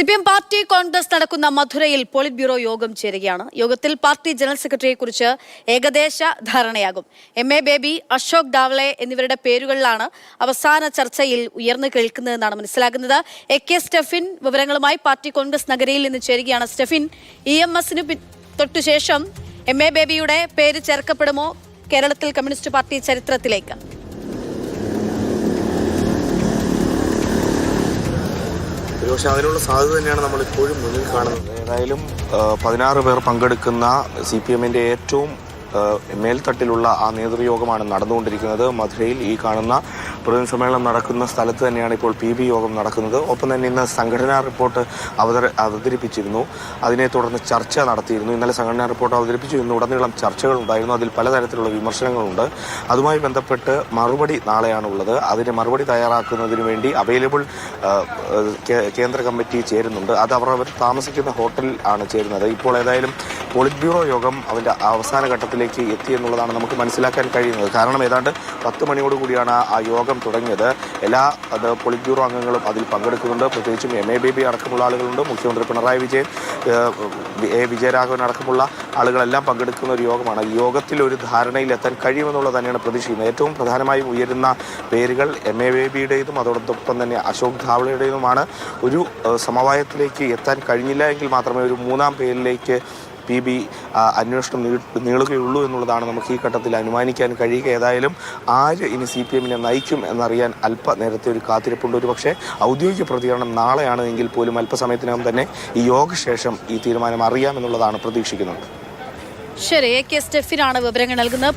C P M party congress നടക്കുന്ന മധുരയിൽ polit bureau യോഗം ചേരുകയാണ്. യോഗത്തിൽ പാർട്ടി ജനറൽ സെക്രട്ടറിയെ കുറിച്ച് ഏകദേശ ധാരണയാകും. എം എ ബേബി അശോക് ഡാവ്ലെ എന്നിവരുടെ പേരുകളിലാണ് അവസാന ചർച്ചയിൽ ഉയർന്നു കേൾക്കുന്നതെന്നാണ് മനസ്സിലാക്കുന്നത് എ കെ സ്റ്റെഫിൻ വിവരങ്ങളുമായി പാർട്ടി കോൺഗ്രസ് നഗരയിൽ നിന്ന് ചേരുകയാണ്. സ്റ്റെഫിൻ ഇ എം എസിന് തൊട്ടുശേഷം എം എ ബേബിയുടെ പേര് ചേർക്കപ്പെടുമോ? കേരളത്തിൽ കമ്മ്യൂണിസ്റ്റ് പാർട്ടി ചരിത്രത്തിലേക്ക്. ഒരുപക്ഷെ അതിനുള്ള സാധ്യത തന്നെയാണ് നമ്മൾ ഇപ്പോഴും മുന്നിൽ കാണുന്നത്. ഏതായാലും പതിനാറ് പേർ പങ്കെടുക്കുന്ന സി പി എമ്മിന്റെ ഏറ്റവും മേൽത്തട്ടിലുള്ള ആ നേതൃയോഗമാണ് നടന്നുകൊണ്ടിരിക്കുന്നത്. മധുരയിൽ ഈ കാണുന്ന പ്രതിനിധി സമ്മേളനം നടക്കുന്ന സ്ഥലത്ത് തന്നെയാണ് ഇപ്പോൾ പി ബി യോഗം നടക്കുന്നത്. ഒപ്പം തന്നെ ഇന്ന് സംഘടനാ റിപ്പോർട്ട് അവതര അവതരിപ്പിച്ചിരുന്നു. അതിനെ തുടർന്ന് ചർച്ച നടത്തിയിരുന്നു. ഇന്നലെ സംഘടനാ റിപ്പോർട്ട് അവതരിപ്പിച്ചു. ഇന്ന് ഉടനീളം ചർച്ചകൾ ഉണ്ടായിരുന്നു. അതിൽ പലതരത്തിലുള്ള വിമർശനങ്ങളുണ്ട്. അതുമായി ബന്ധപ്പെട്ട് മറുപടി നാളെയാണുള്ളത് അതിന് മറുപടി തയ്യാറാക്കുന്നതിന് വേണ്ടി അവൈലബിൾ കേന്ദ്ര കമ്മിറ്റി ചേരുന്നുണ്ട്. അത് അവർ അവർ താമസിക്കുന്ന ഹോട്ടലിൽ ആണ് ചേരുന്നത്. ഇപ്പോൾ ഏതായാലും പോളിറ്റ് ബ്യൂറോ യോഗം അതിന്റെ അവസാന ഘട്ടത്തിലേക്ക് എത്തി എന്നുള്ളതാണ് നമുക്ക് മനസ്സിലാക്കാൻ കഴിയുന്നത്. കാരണം ഏതാണ്ട് പത്ത് മണിയോടുകൂടിയാണ് ആ യോഗം തുടങ്ങിയത്. എല്ലാ അത് പോളിറ്റ് ബ്യൂറോ അംഗങ്ങളും അതിൽ പങ്കെടുക്കുന്നുണ്ട്. പ്രത്യേകിച്ചും എം എ ബേബി അടക്കമുള്ള ആളുകളുണ്ട്. മുഖ്യമന്ത്രി പിണറായി വിജയൻ എ വിജയരാഘവൻ അടക്കമുള്ള ആളുകളെല്ലാം പങ്കെടുക്കുന്ന ഒരു യോഗമാണ്. യോഗത്തിൽ ഒരു ധാരണയിലെത്താൻ കഴിയുമെന്നുള്ളത് തന്നെയാണ് പ്രതീക്ഷിക്കുന്നത്. ഏറ്റവും പ്രധാനമായും ഉയരുന്ന പേരുകൾ എം എ ബേബിയുടേതും അതോടൊപ്പം തന്നെ അശോക് ധാവളയുടേതുമാണ്. ഒരു സമവായത്തിലേക്ക് എത്താൻ കഴിഞ്ഞില്ല എങ്കിൽ മാത്രമേ ഒരു മൂന്നാം പേരിലേക്ക് പി ബി അന്വേഷണം നീളുകയുള്ളൂ എന്നുള്ളതാണ് നമുക്ക് ഈ ഘട്ടത്തിൽ അനുമാനിക്കാൻ കഴിയുക. ഏതായാലും ആര് ഇനി സി പി എമ്മിനെ നയിക്കും എന്നറിയാൻ അല്പ നേരത്തെ ഒരു കാത്തിരിപ്പുണ്ട്. ഒരു പക്ഷേ ഔദ്യോഗിക പ്രതികരണം നാളെയാണ് എങ്കിൽ പോലും അല്പസമയത്തിനകം തന്നെ ഈ യോഗശേഷം ഈ തീരുമാനം അറിയാമെന്നുള്ളതാണ് പ്രതീക്ഷിക്കുന്നത്. ശരി എ കെ സ്റ്റെഫിനാണ് വിവരങ്ങൾ നൽകുന്നത്.